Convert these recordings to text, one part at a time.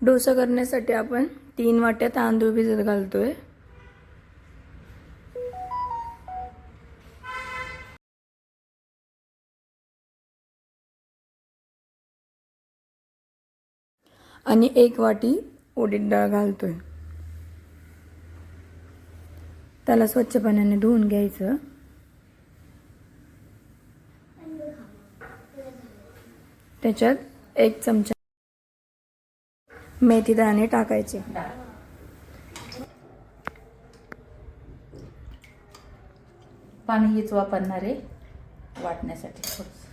डोसा करण्यासाठी आपण तीन वाट्या तांदूळ भिजत घालतोय. आणि एक वाटी उडीद डाळ घालतोय. त्याला स्वच्छ पाण्याने धुवून घ्यायचं. त्याच्यात एक चमचा मेथी दाणे टाकायचे. डाळ पाणी हेच वापरणार आहे वाटण्यासाठी थोडस.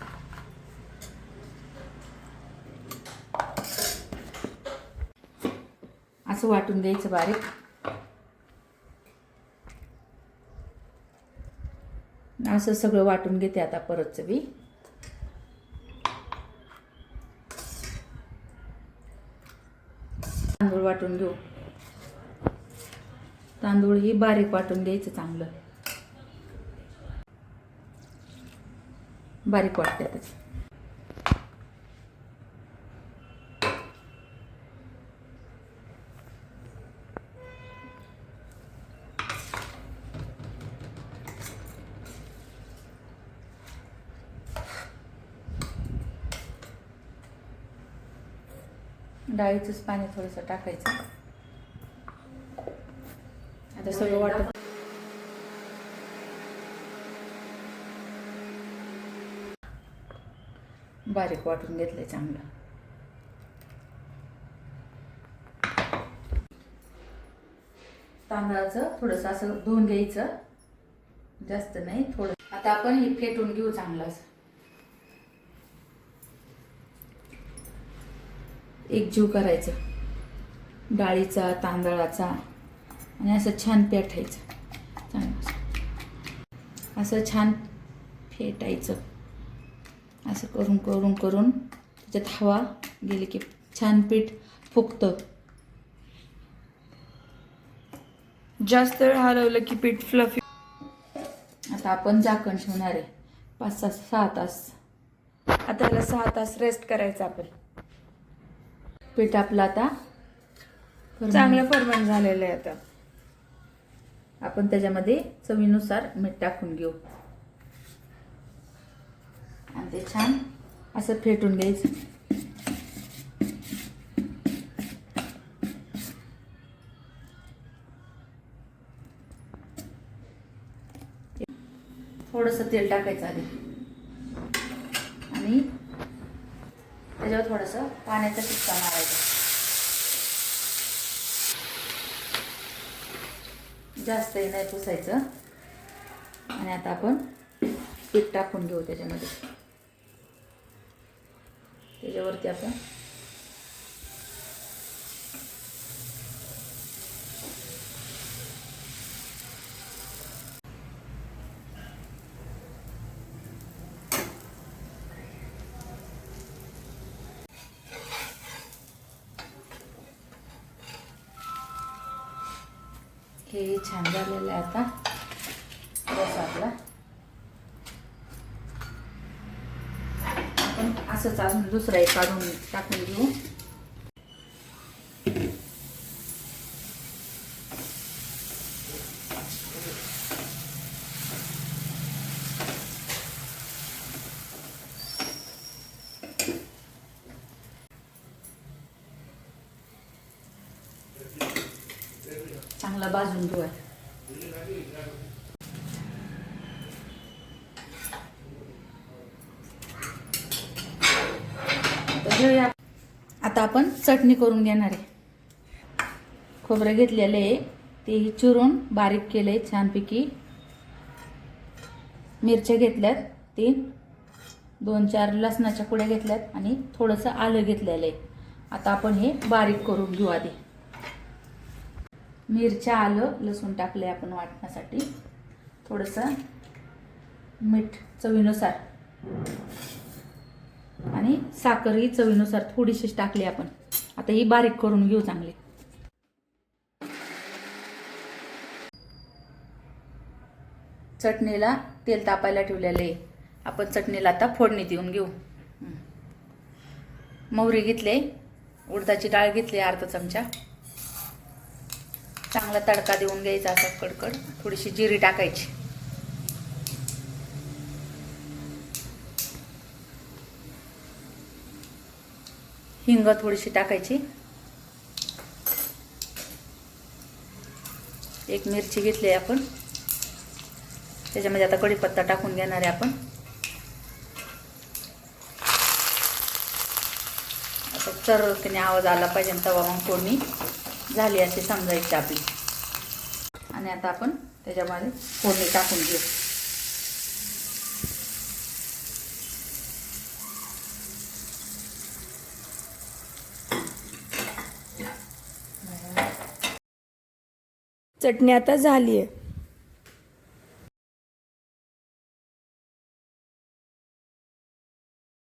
असं वाटून द्यायचं बारीक. असं सगळं वाटून घेते आता परतचं बी तांदूळ वाटून घेऊ. तांदूळ ही बारीक वाटून घ्यायचं चांगलं. बारीक वाटतातच डाळीचंच पाणी थोडंसं टाकायचं. आता सगळं वाटत बारीक वाटून घेतलंय चांगलं. तांदळाचं थोडंसं असं धुवून घ्यायचं. जास्त नाही थोडं आता आपण हे फेटून घेऊ चांगलं असं. एकजीव करायचं. डाळीचा तांदळाचा आणि असं छान पेटायचं चांगलं. असं. छान फेटायचं. असं करून करून करून त्याच्यात हवा गेली की छान पीठ फुगतं. जास्त वेळ हलवलं की पीठ फ्लफी आता आपण झाकण ठेवणार आहे. पाच सहा सहा तास. आता त्याला सहा तास रेस्ट करायचं आपण. पीठ आपलं आता चांगलं फरमंट झालेलं आहे आता. आपण त्याच्यामध्ये चवीनुसार मीठ टाकून घेऊ. आणि ते छान असं फेटून घ्यायचं. थोडंसं तेल टाकायचं आधी. आणि त्याच्यावर थोडंसं पाण्याचा टिक्का मारायचा. जास्तही नाही पुसायचं. आणि आता आपण पीठ टाकून घेऊ त्याच्यामध्ये. त्याच्यावरती आपण हे छान झालेलं आहे आता. रस आपला. आपण असंच अजून दुसरा एक काढून टाकून घेऊ. चांगला भाजून घेऊ आता. आता आपण चटणी करून घेणार आहे. खोबरं घेतलेलं आहे. तेही चिरून बारीक केलंय छानपैकी. मिरच्या घेतल्यात तीन दोन चार लसणाच्या पुड्या घेतल्यात आणि थोडंसं आलं घेतलेलं आहे. आता आपण हे बारीक करून घेऊ आधी. मिरच्या आलं लसूण टाकले आपण वाटण्यासाठी. थोडंसं मीठ चवीनुसार. आणि साखर ही चवीनुसार थोडीशीच टाकली आपण. आता ही बारीक करून घेऊ चांगली. चटणीला तेल तापायला ठेवलेलं आहे. आपण चटणीला आता फोडणी देऊन घेऊ. मोहरी घेतले उडदाची डाळ घेतली अर्धा चमचा. चांगला तडका देऊन घ्यायचा असा कडकड. थोडीशी जिरी टाकायची. हिंग थोडीशी टाकायची. एक मिरची घेतली आहे आपण. त्याच्यामध्ये आता कढीपत्ता टाकून घेणार आहे आपण. आता चरकने आवाज आला पाहिजे तवा मग फोडणी झाली असे समजायची आपली. आणि आता आपण त्याच्यामध्ये फोडणी टाकून घेऊ. चटणी आता झाली आहे